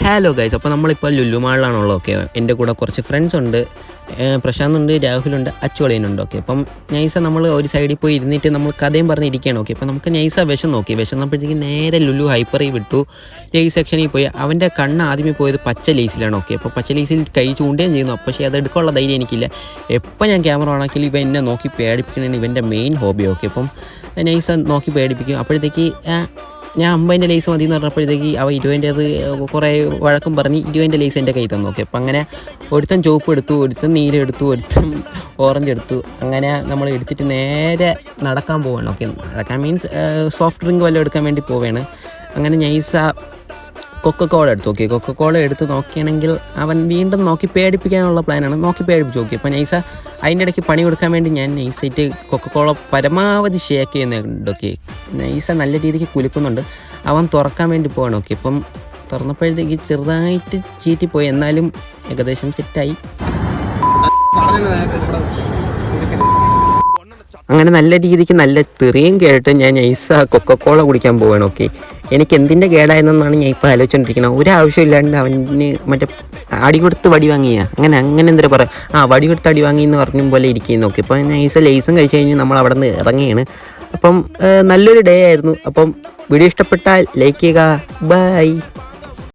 Hello guys അപ്പോൾ നമ്മളിപ്പോൾ Lulu മാളിലാണുള്ളത് okay എന്റെ കൂടെ കുറച്ച് ഫ്രണ്ട്സ് ഉണ്ട്. പ്രശാന്ത് ഉണ്ട് രാഹുലുണ്ട് അച്ചുവളിയനുണ്ട് ഓക്കെ അപ്പം നൈസ നമ്മൾ ഒരു സൈഡിൽ പോയി ഇരുന്നിട്ട് നമ്മൾ കഥയും പറഞ്ഞിരിക്കുകയാണ് ഓക്കെ അപ്പം നമുക്ക് നൈസ വിഷം നോക്കി. വിഷന്നപ്പോഴത്തേക്ക് നേരെ ലുലു ഹൈപ്പറി വിട്ടു. ലേസ് സെക്ഷനിൽ പോയി. അവന്റെ കണ്ണ് ആദ്യമേ പോയത് പച്ച ലേസിലാണ് ഓക്കെ അപ്പോൾ പച്ച ലേസിൽ കൈ ചൂണ്ടുകയും ചെയ്യുന്നു. പക്ഷേ അത് എടുക്കാനുള്ള ധൈര്യം എനിക്കില്ല. എപ്പോൾ ഞാൻ ക്യാമറ ഓണാക്കിയാലും ഇപ്പം എന്നെ നോക്കി പേടിപ്പിക്കണമെന്ന് ഇവന്റെ മെയിൻ ഹോബി ഓക്കെ അപ്പം നൈസ നോക്കി പേടിപ്പിക്കും. അപ്പോഴത്തേക്ക് ഞാൻ അമ്പതിന്റെ ലേസ് മതി എന്ന് പറഞ്ഞപ്പോഴത്തേക്ക് അവ ഇരുപതിന്റെ അത് കുറേ വഴക്കം പറഞ്ഞ് ഇരുപതിന്റെ ലേസ് എന്റെ കയ്യിൽ തന്നു. ഓക്കെ അപ്പം അങ്ങനെ ഒരുത്തൻ ചുവപ്പ് എടുത്തു ഒരുത്തൻ നീല എടുത്തു ഒരുത്തൻ ഓറഞ്ച് എടുത്തു. അങ്ങനെ നമ്മൾ എടുത്തിട്ട് നേരെ നടക്കാൻ പോവാണ്. ഓക്കെ നടക്കാൻ മീൻസ് സോഫ്റ്റ് ഡ്രിങ്ക് വല്ലതും എടുക്കാൻ വേണ്ടി പോവുകയാണ് അങ്ങനെ നൈസ കൊക്കക്കോള എടുത്തു നോക്കി. കൊക്കക്കോള എടുത്ത് നോക്കിയാണെങ്കിൽ അവൻ വീണ്ടും നോക്കി പേടിപ്പിക്കാനുള്ള പ്ലാനാണ് നോക്കി പേടിപ്പിച്ച് നോക്കി. അപ്പോൾ നൈസ അതിന്റെ ഇടയ്ക്ക് പണി കൊടുക്കാൻ വേണ്ടി ഞാൻ നൈസായിട്ട് കൊക്കക്കോള പരമാവധി ഷേക്ക് ചെയ്യുന്നുണ്ട് ഓക്കെ നൈസ നല്ല രീതിക്ക് കുലുക്കുന്നുണ്ട്. അവൻ തുറക്കാൻ വേണ്ടി പോവാണ് ഓക്കെ ഇപ്പം തുറന്നപ്പോഴത്തേക്ക് ചെറുതായിട്ട് ചീറ്റിപ്പോയി എന്നാലും ഏകദേശം സെറ്റായി അങ്ങനെ നല്ല രീതിക്ക് നല്ല തെറിയും കേട്ട് ഞാൻ നൈസ കൊക്കക്കോള കുടിക്കാൻ പോവാണ് ഓക്കെ എനിക്ക് എന്തിന്റെ കേടായെന്നാണ് ഞാൻ ഇപ്പോൾ ആലോചിച്ചുകൊണ്ടിരിക്കുന്നത് ഒരു ആവശ്യമില്ലാണ്ട് അവന് മറ്റേ അടി കൊടുത്ത് വടി വാങ്ങിയ? അങ്ങനെ അങ്ങനെ എന്താ പറയുക ആ വടി കൊടുത്ത് അടി വാങ്ങി എന്ന് പറഞ്ഞ പോലെ ഇരിക്കുകയും നോക്കി. ഇപ്പോൾ ഈസ ലേസും കഴിച്ച് കഴിഞ്ഞ് നമ്മൾ അവിടെ നിന്ന് ഇറങ്ങിയാണ് അപ്പം നല്ലൊരു ഡേ ആയിരുന്നു. അപ്പം വീഡിയോ ഇഷ്ടപ്പെട്ടാൽ ലൈക്ക് ചെയ്യുക. ബൈ.